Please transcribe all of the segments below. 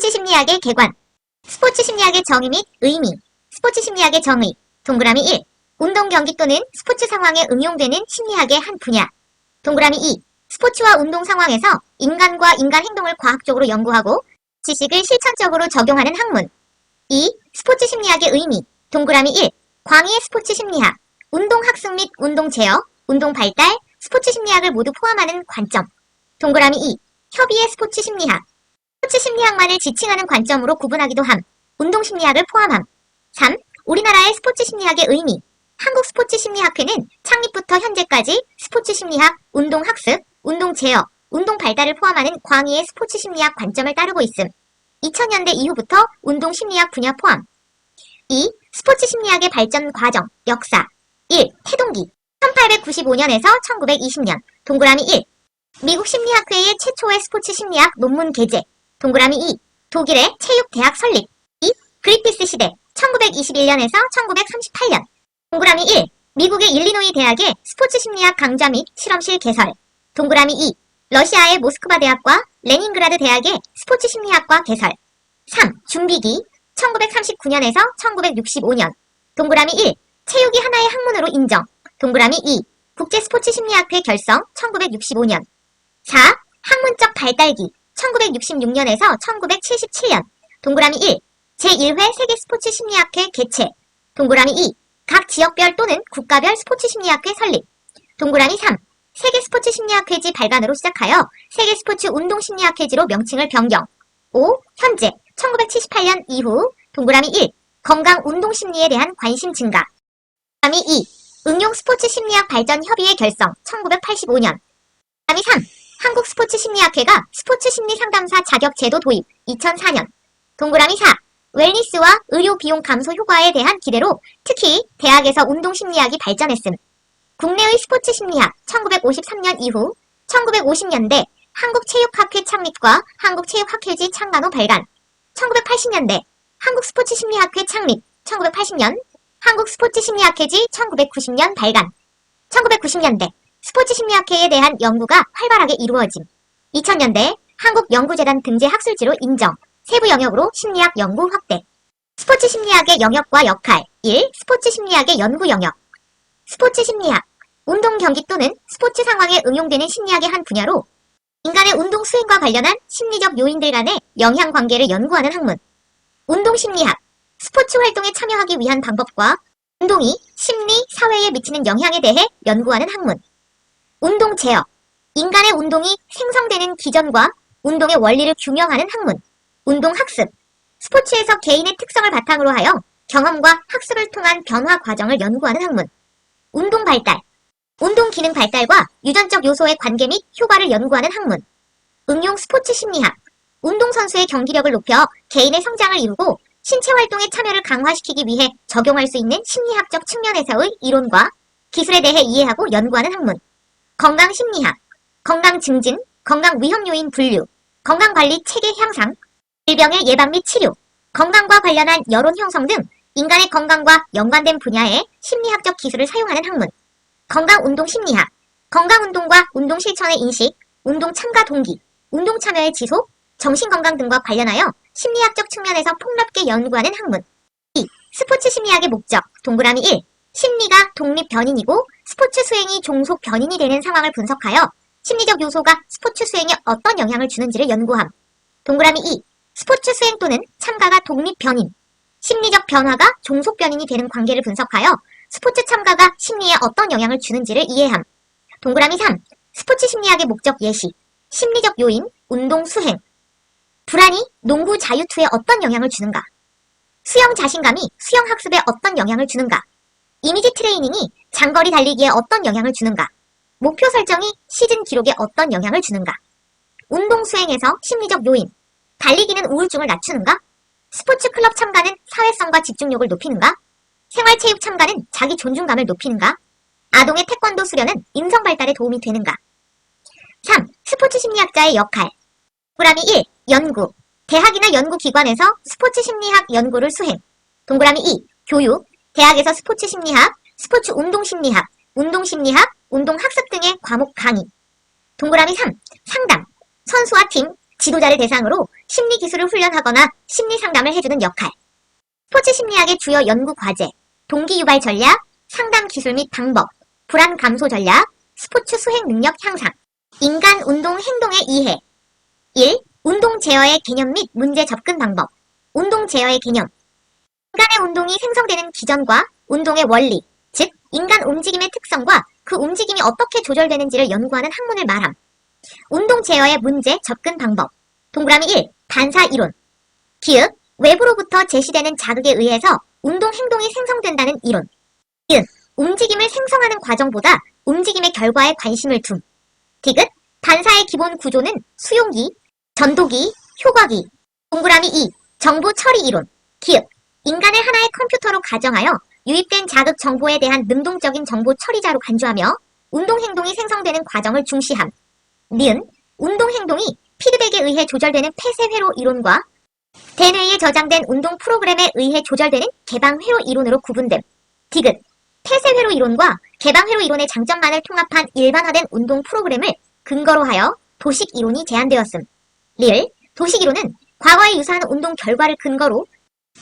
스포츠 심리학의 개관, 스포츠 심리학의 정의 및 의미, 스포츠 심리학의 정의, 동그라미 1. 운동 경기 또는 스포츠 상황에 응용되는 심리학의 한 분야. 동그라미 2. 스포츠와 운동 상황에서 인간과 인간 행동을 과학적으로 연구하고 지식을 실천적으로 적용하는 학문. 2. 스포츠 심리학의 의미. 동그라미 1. 광의의 스포츠 심리학. 운동 학습 및 운동 제어, 운동 발달, 스포츠 심리학을 모두 포함하는 관점. 동그라미 2. 협의의 스포츠 심리학. 스포츠 심리학만을 지칭하는 관점으로 구분하기도 함. 운동 심리학을 포함함. 3. 우리나라의 스포츠 심리학의 의미. 한국 스포츠 심리학회는 창립부터 현재까지 스포츠 심리학, 운동 학습, 운동 제어, 운동 발달을 포함하는 광의의 스포츠 심리학 관점을 따르고 있음. 2000년대 이후부터 운동 심리학 분야 포함. 2. 스포츠 심리학의 발전 과정, 역사. 1. 태동기. 1895년에서 1920년. 동그라미 1. 미국 심리학회의 최초의 스포츠 심리학 논문 게재. 동그라미 2. 독일의 체육대학 설립. 2. 그리피스 시대. 1921년에서 1938년. 동그라미 1. 미국의 일리노이 대학의 스포츠 심리학 강좌 및 실험실 개설. 동그라미 2. 러시아의 모스크바 대학과 레닌그라드 대학의 스포츠 심리학과 개설. 3. 준비기. 1939년에서 1965년. 동그라미 1. 체육이 하나의 학문으로 인정. 동그라미 2. 국제 스포츠 심리학회 결성 1965년. 4. 학문적 발달기 1966년에서 1977년. 동그라미 1. 제1회 세계 스포츠 심리학회 개최. 동그라미 2. 각 지역별 또는 국가별 스포츠 심리학회 설립. 동그라미 3. 세계 스포츠 심리학회지 발간으로 시작하여 세계 스포츠 운동 심리학회지로 명칭을 변경. 5. 현재 1978년 이후 동그라미 1. 건강 운동 심리에 대한 관심 증가. 동그라미 2. 응용 스포츠 심리학 발전 협의회 결성 1985년. 동그라미 3. 한국 스포츠 심리학회가 스포츠 심리 상담사 자격 제도 도입 2004년. 동그라미 4. 웰니스와 의료 비용 감소 효과에 대한 기대로 특히 대학에서 운동 심리학이 발전했음. 국내의 스포츠 심리학 1953년 이후 1950년대 한국체육학회 창립과 한국체육학회지 창간호 발간 1980년대 한국스포츠심리학회 창립 1980년 한국스포츠심리학회지 1990년 발간 1990년대 스포츠 심리학회에 대한 연구가 활발하게 이루어짐 2000년대 한국연구재단 등재 학술지로 인정 세부 영역으로 심리학 연구 확대 스포츠 심리학의 영역과 역할 1. 스포츠 심리학의 연구 영역 스포츠 심리학 운동 경기 또는 스포츠 상황에 응용되는 심리학의 한 분야로 인간의 운동 수행과 관련한 심리적 요인들 간의 영향 관계를 연구하는 학문. 운동 심리학. 스포츠 활동에 참여하기 위한 방법과 운동이 심리, 사회에 미치는 영향에 대해 연구하는 학문. 운동 제어. 인간의 운동이 생성되는 기전과 운동의 원리를 규명하는 학문. 운동 학습. 스포츠에서 개인의 특성을 바탕으로 하여 경험과 학습을 통한 변화 과정을 연구하는 학문. 운동 발달. 운동 기능 발달과 유전적 요소의 관계 및 효과를 연구하는 학문. 응용 스포츠 심리학. 운동선수의 경기력을 높여 개인의 성장을 이루고 신체 활동의 참여를 강화시키기 위해 적용할 수 있는 심리학적 측면에서의 이론과 기술에 대해 이해하고 연구하는 학문. 건강 심리학. 건강 증진, 건강 위험 요인 분류, 건강 관리 체계 향상, 질병의 예방 및 치료, 건강과 관련한 여론 형성 등 인간의 건강과 연관된 분야의 심리학적 기술을 사용하는 학문. 건강운동 심리학, 건강운동과 운동 실천의 인식, 운동 참가 동기, 운동 참여의 지속, 정신건강 등과 관련하여 심리학적 측면에서 폭넓게 연구하는 학문. 2. 스포츠 심리학의 목적, 동그라미 1. 심리가 독립 변인이고 스포츠 수행이 종속 변인이 되는 상황을 분석하여 심리적 요소가 스포츠 수행에 어떤 영향을 주는지를 연구함. 동그라미 2. 스포츠 수행 또는 참가가 독립 변인, 심리적 변화가 종속 변인이 되는 관계를 분석하여 스포츠 참가가 심리에 어떤 영향을 주는지를 이해함. 동그라미 3. 스포츠 심리학의 목적 예시. 심리적 요인, 운동 수행. 불안이 농구 자유투에 어떤 영향을 주는가? 수영 자신감이 수영 학습에 어떤 영향을 주는가? 이미지 트레이닝이 장거리 달리기에 어떤 영향을 주는가? 목표 설정이 시즌 기록에 어떤 영향을 주는가? 운동 수행에서 심리적 요인. 달리기는 우울증을 낮추는가? 스포츠 클럽 참가는 사회성과 집중력을 높이는가? 생활체육 참가는 자기 존중감을 높이는가? 아동의 태권도 수련은 인성 발달에 도움이 되는가? 3. 스포츠 심리학자의 역할. 동그라미 1. 연구. 대학이나 연구기관에서 스포츠 심리학 연구를 수행. 동그라미 2. 교육. 대학에서 스포츠 심리학, 스포츠 운동 심리학, 운동 심리학, 운동 학습 등의 과목 강의. 동그라미 3. 상담. 선수와 팀, 지도자를 대상으로 심리 기술을 훈련하거나 심리 상담을 해주는 역할. 스포츠 심리학의 주요 연구 과제, 동기 유발 전략, 상담 기술 및 방법, 불안 감소 전략, 스포츠 수행 능력 향상, 인간 운동 행동의 이해. 1. 운동 제어의 개념 및 문제 접근 방법. 운동 제어의 개념. 인간의 운동이 생성되는 기전과 운동의 원리, 즉 인간 움직임의 특성과 그 움직임이 어떻게 조절되는지를 연구하는 학문을 말함. 운동 제어의 문제 접근 방법. 동그라미 1. 반사 이론. 기읍, 외부로부터 제시되는 자극에 의해서 운동 행동이 생성된다는 이론. 이은, 움직임을 생성하는 과정보다 움직임의 결과에 관심을 둠. 디귿, 반사의 기본 구조는 수용기, 전도기, 효과기. 동그라미 2. 정보 처리 이론. 기읍, 인간을 하나의 컴퓨터로 가정하여 유입된 자극 정보에 대한 능동적인 정보 처리자로 간주하며 운동 행동이 생성되는 과정을 중시함. 니은, 운동 행동이 피드백에 의해 조절되는 폐쇄 회로 이론과 대뇌에 저장된 운동 프로그램에 의해 조절되는 개방 회로 이론으로 구분됨. 디귿, 폐쇄 회로 이론과 개방 회로 이론의 장점만을 통합한 일반화된 운동 프로그램을 근거로 하여 도식 이론이 제안되었음. 리을, 도식 이론은 과거에 유사한 운동 결과를 근거로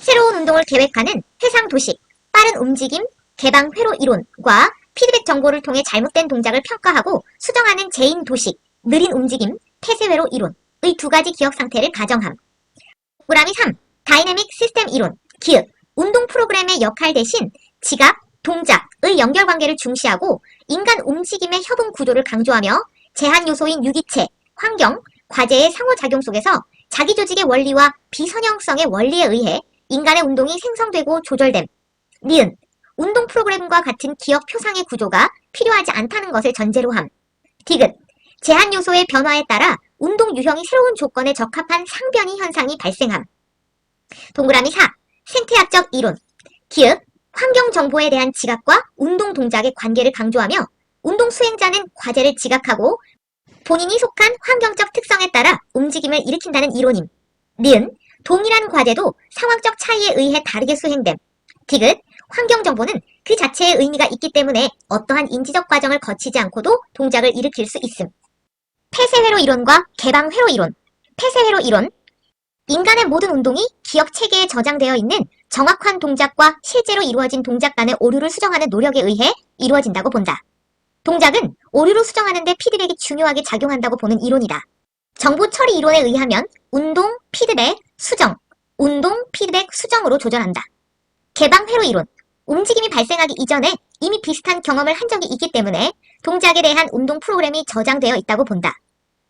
새로운 운동을 계획하는 회상 도식, 빠른 움직임, 개방 회로 이론과 피드백 정보를 통해 잘못된 동작을 평가하고 수정하는 제인 도식, 느린 움직임, 폐쇄회로 이론의 두 가지 기억 상태를 가정함. 동그라미 3. 다이내믹 시스템 이론, 기읍, 운동 프로그램의 역할 대신 지각, 동작의 연결관계를 중시하고 인간 움직임의 협응 구조를 강조하며 제한 요소인 유기체, 환경, 과제의 상호작용 속에서 자기 조직의 원리와 비선형성의 원리에 의해 인간의 운동이 생성되고 조절됨. 니은, 운동 프로그램과 같은 기억 표상의 구조가 필요하지 않다는 것을 전제로 함. 디귿, 제한 요소의 변화에 따라 운동 유형이 새로운 조건에 적합한 상변이 현상이 발생함. 동그라미 4. 생태학적 이론. 기읍, 환경 정보에 대한 지각과 운동 동작의 관계를 강조하며 운동 수행자는 과제를 지각하고 본인이 속한 환경적 특성에 따라 움직임을 일으킨다는 이론임. 니은, 동일한 과제도 상황적 차이에 의해 다르게 수행됨. 디귿, 환경 정보는 그 자체의 의미가 있기 때문에 어떠한 인지적 과정을 거치지 않고도 동작을 일으킬 수 있음. 폐쇄회로 이론과 개방회로 이론. 폐쇄회로 이론. 인간의 모든 운동이 기억 체계에 저장되어 있는 정확한 동작과 실제로 이루어진 동작 간의 오류를 수정하는 노력에 의해 이루어진다고 본다. 동작은 오류로 수정하는데 피드백이 중요하게 작용한다고 보는 이론이다. 정보 처리 이론에 의하면 운동, 피드백, 수정, 운동, 피드백, 수정으로 조절한다. 개방 회로 이론. 움직임이 발생하기 이전에 이미 비슷한 경험을 한 적이 있기 때문에 동작에 대한 운동 프로그램이 저장되어 있다고 본다.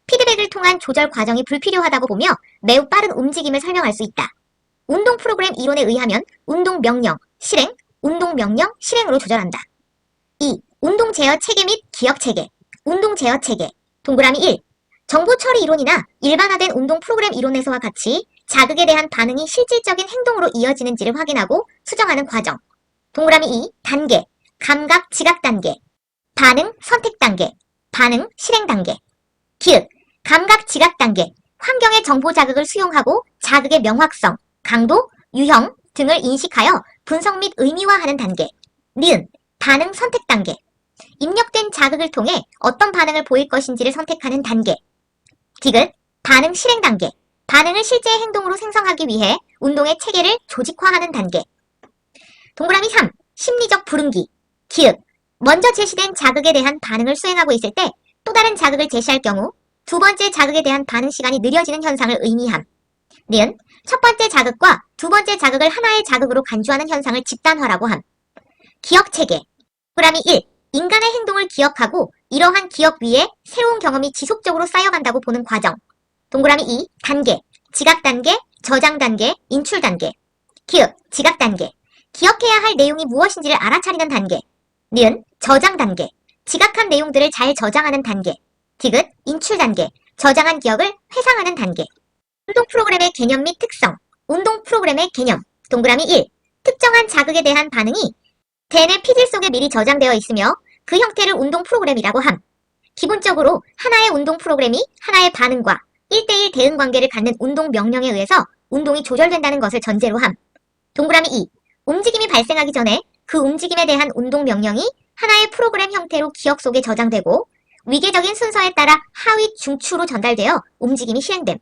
피드백을 통한 조절 과정이 불필요하다고 보며 매우 빠른 움직임을 설명할 수 있다. 운동 프로그램 이론에 의하면 운동 명령, 실행, 운동 명령, 실행으로 조절한다. 2. 운동 제어 체계 및 기억 체계. 운동 제어 체계. 동그라미 1. 정보 처리 이론이나 일반화된 운동 프로그램 이론에서와 같이 자극에 대한 반응이 실질적인 행동으로 이어지는지를 확인하고 수정하는 과정. 동그라미 2. 단계. 감각 지각 단계. 반응 선택 단계. 반응 실행 단계. 기획. 감각 지각 단계. 환경의 정보 자극을 수용하고 자극의 명확성, 강도, 유형 등을 인식하여 분석 및 의미화하는 단계. 니은. 반응 선택 단계. 입력된 자극을 통해 어떤 반응을 보일 것인지를 선택하는 단계. 디귿. 반응 실행 단계. 반응을 실제의 행동으로 생성하기 위해 운동의 체계를 조직화하는 단계. 동그라미 3. 심리적 불응기. 기읍. 먼저 제시된 자극에 대한 반응을 수행하고 있을 때 또 다른 자극을 제시할 경우 두 번째 자극에 대한 반응 시간이 느려지는 현상을 의미함. 니은 첫 번째 자극과 두 번째 자극을 하나의 자극으로 간주하는 현상을 집단화라고 함. 기억 체계. 동그라미 1. 인간의 행동을 기억하고 이러한 기억 위에 새로운 경험이 지속적으로 쌓여간다고 보는 과정. 동그라미 2. 단계. 지각 단계, 저장 단계, 인출 단계. 기억, 지각 단계. 기억해야 할 내용이 무엇인지를 알아차리는 단계. 니은, 저장 단계. 지각한 내용들을 잘 저장하는 단계. 디귿, 인출 단계. 저장한 기억을 회상하는 단계. 운동 프로그램의 개념 및 특성. 운동 프로그램의 개념. 동그라미 1. 특정한 자극에 대한 반응이 대뇌 피질 속에 미리 저장되어 있으며 그 형태를 운동 프로그램이라고 함. 기본적으로 하나의 운동 프로그램이 하나의 반응과 1대1 대응 관계를 갖는 운동 명령에 의해서 운동이 조절된다는 것을 전제로 함. 동그라미 2. 움직임이 발생하기 전에 그 움직임에 대한 운동 명령이 하나의 프로그램 형태로 기억 속에 저장되고 위계적인 순서에 따라 하위 중추로 전달되어 움직임이 시행됨.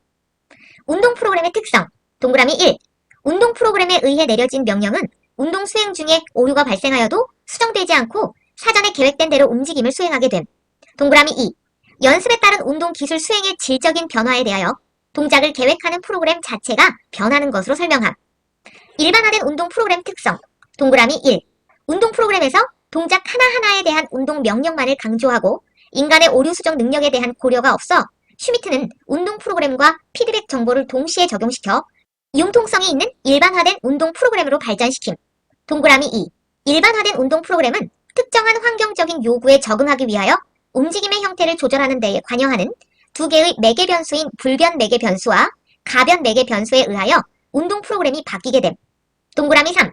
운동 프로그램의 특성. 동그라미 1. 운동 프로그램에 의해 내려진 명령은 운동 수행 중에 오류가 발생하여도 수정되지 않고 사전에 계획된 대로 움직임을 수행하게 됨. 동그라미 2. 연습에 따른 운동 기술 수행의 질적인 변화에 대하여 동작을 계획하는 프로그램 자체가 변하는 것으로 설명함. 일반화된 운동 프로그램 특성. 동그라미 1. 운동 프로그램에서 동작 하나하나에 대한 운동 명령만을 강조하고 인간의 오류 수정 능력에 대한 고려가 없어 슈미트는 운동 프로그램과 피드백 정보를 동시에 적용시켜 융통성이 있는 일반화된 운동 프로그램으로 발전시킴. 동그라미 2. 일반화된 운동 프로그램은 특정한 환경적인 요구에 적응하기 위하여 움직임의 형태를 조절하는 데에 관여하는 두 개의 매개 변수인 불변 매개 변수와 가변 매개 변수에 의하여 운동 프로그램이 바뀌게 됨. 동그라미 3.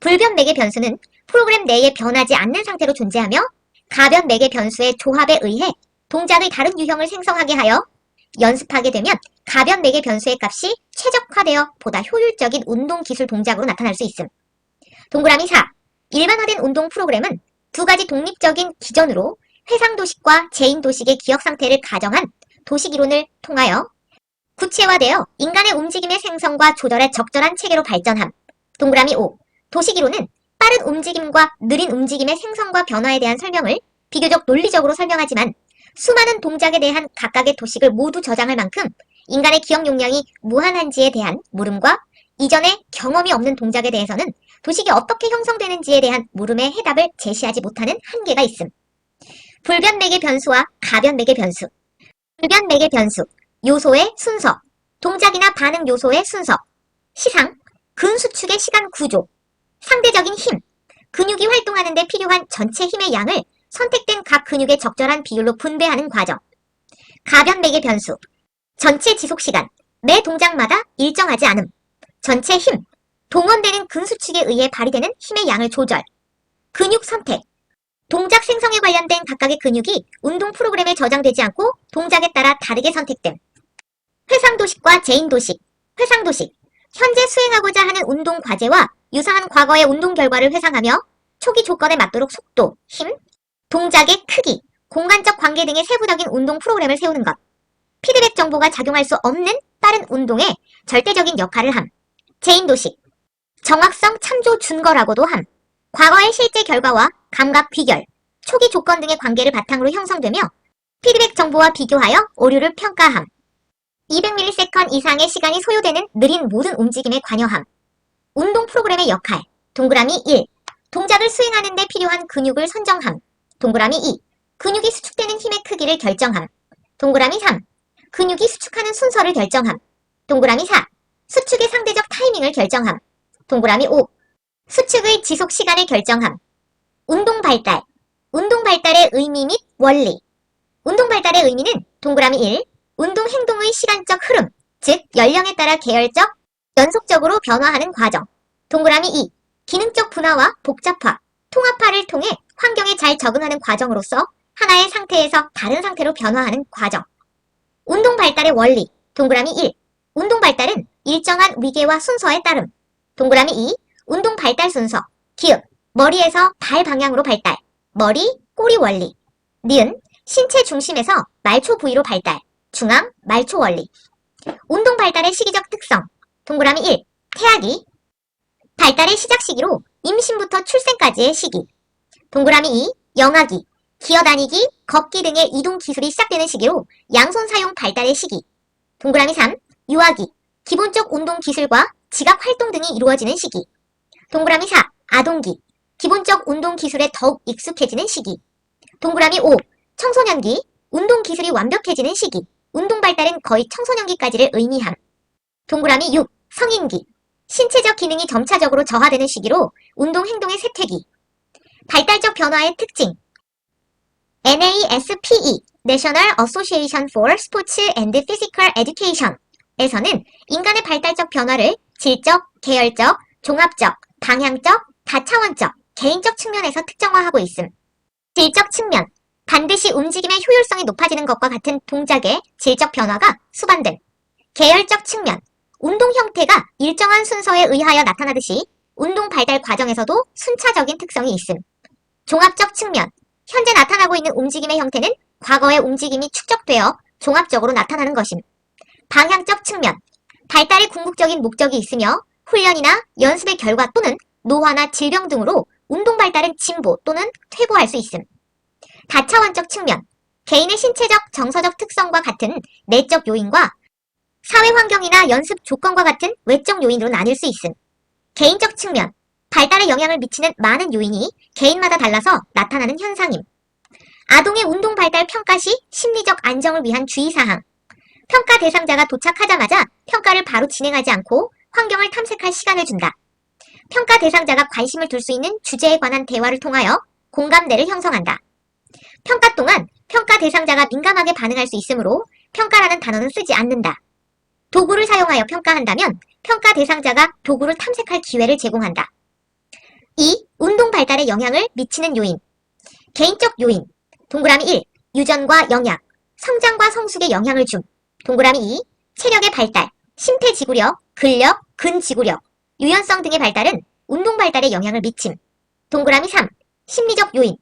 불변 매개 변수는 프로그램 내에 변하지 않는 상태로 존재하며 가변 매개 변수의 조합에 의해 동작의 다른 유형을 생성하게 하여 연습하게 되면 가변 매개 변수의 값이 최적화되어 보다 효율적인 운동 기술 동작으로 나타날 수 있음. 동그라미 4. 일반화된 운동 프로그램은 두 가지 독립적인 기전으로 회상 도식과 제인 도식의 기억 상태를 가정한 도식 이론을 통하여 구체화되어 인간의 움직임의 생성과 조절에 적절한 체계로 발전함. 동그라미 5. 도식 이론은 빠른 움직임과 느린 움직임의 생성과 변화에 대한 설명을 비교적 논리적으로 설명하지만 수많은 동작에 대한 각각의 도식을 모두 저장할 만큼 인간의 기억 용량이 무한한지에 대한 물음과 이전에 경험이 없는 동작에 대해서는 도식이 어떻게 형성되는지에 대한 물음의 해답을 제시하지 못하는 한계가 있음. 불변 매개 변수와 가변 매개 변수. 불변 매개 변수. 요소의 순서. 동작이나 반응 요소의 순서. 시상. 근수축의 시간 구조. 상대적인 힘. 근육이 활동하는 데 필요한 전체 힘의 양을 선택된 각 근육의 적절한 비율로 분배하는 과정. 가변 매개 변수. 전체 지속 시간. 매 동작마다 일정하지 않음. 전체 힘. 동원되는 근수축에 의해 발휘되는 힘의 양을 조절. 근육 선택. 동작 생성에 관련된 각각의 근육이 운동 프로그램에 저장되지 않고 동작에 따라 다르게 선택됨. 회상 도식과 제인 도식. 회상 도식. 현재 수행하고자 하는 운동 과제와 유사한 과거의 운동 결과를 회상하며 초기 조건에 맞도록 속도, 힘, 동작의 크기, 공간적 관계 등의 세부적인 운동 프로그램을 세우는 것. 피드백 정보가 작용할 수 없는 빠른 운동에 절대적인 역할을 함. 제인 도식. 정확성 참조 준거라고도 함. 과거의 실제 결과와 감각 비결, 초기 조건 등의 관계를 바탕으로 형성되며 피드백 정보와 비교하여 오류를 평가함. 200ms 이상의 시간이 소요되는 느린 모든 움직임에 관여함. 운동 프로그램의 역할. 동그라미 1. 동작을 수행하는 데 필요한 근육을 선정함. 동그라미 2. 근육이 수축되는 힘의 크기를 결정함. 동그라미 3. 근육이 수축하는 순서를 결정함. 동그라미 4. 수축의 상대적 타이밍을 결정함. 동그라미 5. 수축의 지속 시간을 결정함. 운동 발달. 운동 발달의 의미 및 원리. 운동 발달의 의미는 동그라미 1. 운동 행동의 시간적 흐름, 즉 연령에 따라 계열적, 연속적으로 변화하는 과정. 동그라미 2. 기능적 분화와 복잡화, 통합화를 통해 환경에 잘 적응하는 과정으로서 하나의 상태에서 다른 상태로 변화하는 과정. 운동 발달의 원리. 동그라미 1. 운동 발달은 일정한 위계와 순서에 따름. 동그라미 2. 운동 발달 순서. 기읍. 머리에서 발 방향으로 발달. 머리, 꼬리 원리. 니은. 신체 중심에서 말초 부위로 발달. 중앙, 말초 원리. 운동 발달의 시기적 특성. 동그라미 1. 태아기. 발달의 시작 시기로 임신부터 출생까지의 시기. 동그라미 2. 영아기. 기어다니기, 걷기 등의 이동 기술이 시작되는 시기로 양손 사용 발달의 시기. 동그라미 3. 유아기. 기본적 운동 기술과 지각 활동 등이 이루어지는 시기. 동그라미 4. 아동기. 기본적 운동 기술에 더욱 익숙해지는 시기. 동그라미 5. 청소년기. 운동 기술이 완벽해지는 시기. 운동 발달은 거의 청소년기까지를 의미함. 동그라미 6. 성인기. 신체적 기능이 점차적으로 저하되는 시기로 운동 행동의 쇠퇴기. 발달적 변화의 특징. NASPE, National Association for Sports and Physical Education 에서는 인간의 발달적 변화를 질적, 계열적, 종합적, 방향적, 다차원적, 개인적 측면에서 특정화하고 있음. 질적 측면. 반드시 움직임의 효율성이 높아지는 것과 같은 동작의 질적 변화가 수반됨. 계열적 측면. 운동 형태가 일정한 순서에 의하여 나타나듯이 운동 발달 과정에서도 순차적인 특성이 있음. 종합적 측면. 현재 나타나고 있는 움직임의 형태는 과거의 움직임이 축적되어 종합적으로 나타나는 것임. 방향적 측면. 발달의 궁극적인 목적이 있으며 훈련이나 연습의 결과 또는 노화나 질병 등으로 운동 발달은 진보 또는 퇴보할 수 있음. 다차원적 측면, 개인의 신체적, 정서적 특성과 같은 내적 요인과 사회 환경이나 연습 조건과 같은 외적 요인으로 나뉠 수 있음. 개인적 측면, 발달에 영향을 미치는 많은 요인이 개인마다 달라서 나타나는 현상임. 아동의 운동 발달 평가 시 심리적 안정을 위한 주의사항. 평가 대상자가 도착하자마자 평가를 바로 진행하지 않고 환경을 탐색할 시간을 준다. 평가 대상자가 관심을 둘 수 있는 주제에 관한 대화를 통하여 공감대를 형성한다. 평가 동안 평가 대상자가 민감하게 반응할 수 있으므로 평가라는 단어는 쓰지 않는다. 도구를 사용하여 평가한다면 평가 대상자가 도구를 탐색할 기회를 제공한다. 2. 운동 발달에 영향을 미치는 요인. 개인적 요인. 동그라미 1. 유전과 영양. 성장과 성숙에 영향을 줌. 동그라미 2. 체력의 발달. 심폐지구력, 근력, 근지구력, 유연성 등의 발달은 운동 발달에 영향을 미침. 동그라미 3. 심리적 요인.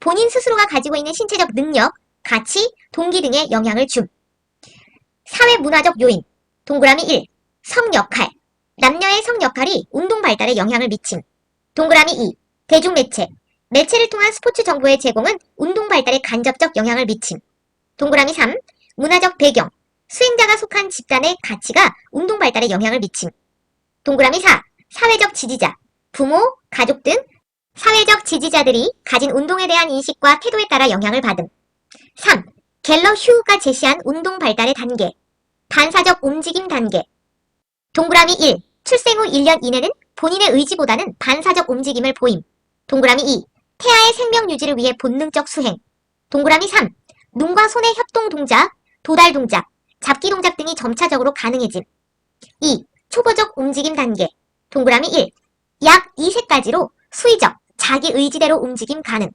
본인 스스로가 가지고 있는 신체적 능력, 가치, 동기 등에 영향을 줌. 사회 문화적 요인. 동그라미 1. 성 역할. 남녀의 성 역할이 운동 발달에 영향을 미침. 동그라미 2. 대중 매체. 매체를 통한 스포츠 정보의 제공은 운동 발달에 간접적 영향을 미침. 동그라미 3. 문화적 배경. 수행자가 속한 집단의 가치가 운동 발달에 영향을 미침. 동그라미 4. 사회적 지지자. 부모, 가족 등 사회적 지지자들이 가진 운동에 대한 인식과 태도에 따라 영향을 받음. 3. 갤러 휴가 제시한 운동 발달의 단계. 반사적 움직임 단계. 동그라미 1. 출생 후 1년 이내는 본인의 의지보다는 반사적 움직임을 보임. 동그라미 2. 태아의 생명 유지를 위해 본능적 수행. 동그라미 3. 눈과 손의 협동 동작, 도달 동작, 잡기 동작 등이 점차적으로 가능해짐. 2. 초보적 움직임 단계. 동그라미 1. 약 2세까지로 수의적, 자기 의지대로 움직임 가능.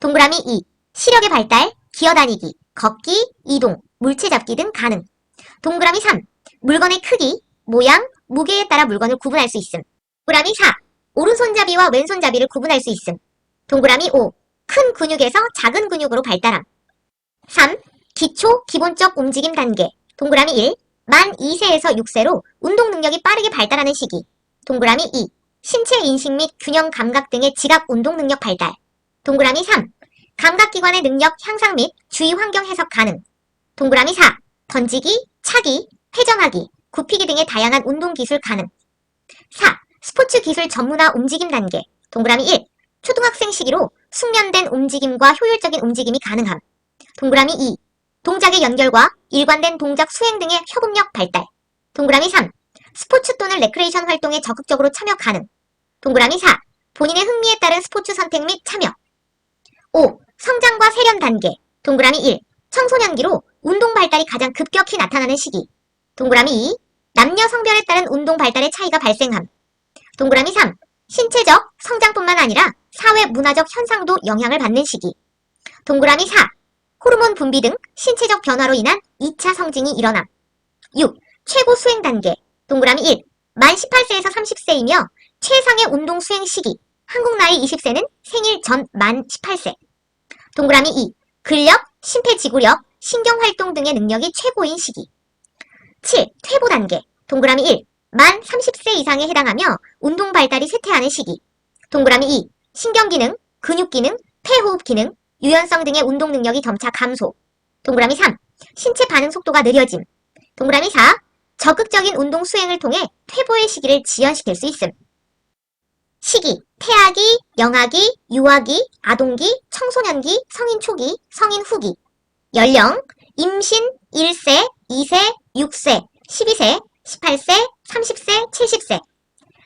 동그라미 2. 시력의 발달, 기어다니기, 걷기, 이동, 물체 잡기 등 가능. 동그라미 3. 물건의 크기, 모양, 무게에 따라 물건을 구분할 수 있음. 동그라미 4. 오른손잡이와 왼손잡이를 구분할 수 있음. 동그라미 5. 큰 근육에서 작은 근육으로 발달함. 3. 기초, 기본적 움직임 단계. 동그라미 1. 만 2세에서 6세로 운동 능력이 빠르게 발달하는 시기. 동그라미 2. 신체 인식 및 균형 감각 등의 지각 운동 능력 발달. 동그라미 3. 감각기관의 능력 향상 및 주위 환경 해석 가능. 동그라미 4. 던지기, 차기, 회전하기, 굽히기 등의 다양한 운동 기술 가능. 4. 스포츠 기술 전문화 움직임 단계. 동그라미 1. 초등학생 시기로 숙련된 움직임과 효율적인 움직임이 가능함. 동그라미 2. 동작의 연결과 일관된 동작 수행 등의 협응력 발달. 동그라미 3. 스포츠 또는 레크레이션 활동에 적극적으로 참여 가능. 동그라미 4. 본인의 흥미에 따른 스포츠 선택 및 참여. 5. 성장과 세련 단계. 동그라미 1. 청소년기로 운동 발달이 가장 급격히 나타나는 시기. 동그라미 2. 남녀 성별에 따른 운동 발달의 차이가 발생함. 동그라미 3. 신체적 성장뿐만 아니라 사회 문화적 현상도 영향을 받는 시기. 동그라미 4. 호르몬 분비 등 신체적 변화로 인한 2차 성징이 일어남. 6. 최고 수행 단계. 동그라미 1. 만 18세에서 30세이며 최상의 운동 수행 시기. 한국 나이 20세는 생일 전 만 18세. 동그라미 2. 근력, 심폐지구력, 신경활동 등의 능력이 최고인 시기. 7. 퇴보 단계. 동그라미 1. 만 30세 이상에 해당하며 운동 발달이 쇠퇴하는 시기. 동그라미 2. 신경기능, 근육기능, 폐호흡기능, 유연성 등의 운동 능력이 점차 감소. 동그라미 3. 신체 반응 속도가 느려짐. 동그라미 4. 적극적인 운동 수행을 통해 퇴보의 시기를 지연시킬 수 있음. 시기, 태아기, 영아기, 유아기, 아동기, 청소년기, 성인 초기, 성인 후기. 연령, 임신 1세, 2세, 6세, 12세, 18세, 30세, 70세.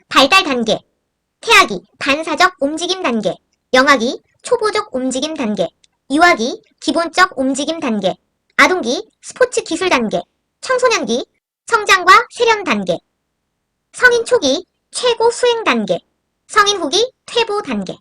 발달 단계. 태아기, 반사적 움직임 단계. 영아기, 초보적 움직임 단계. 유아기, 기본적 움직임 단계. 아동기, 스포츠 기술 단계. 청소년기, 성장과 세련 단계. 성인 초기, 최고 수행 단계. 성인 후기, 퇴보 단계.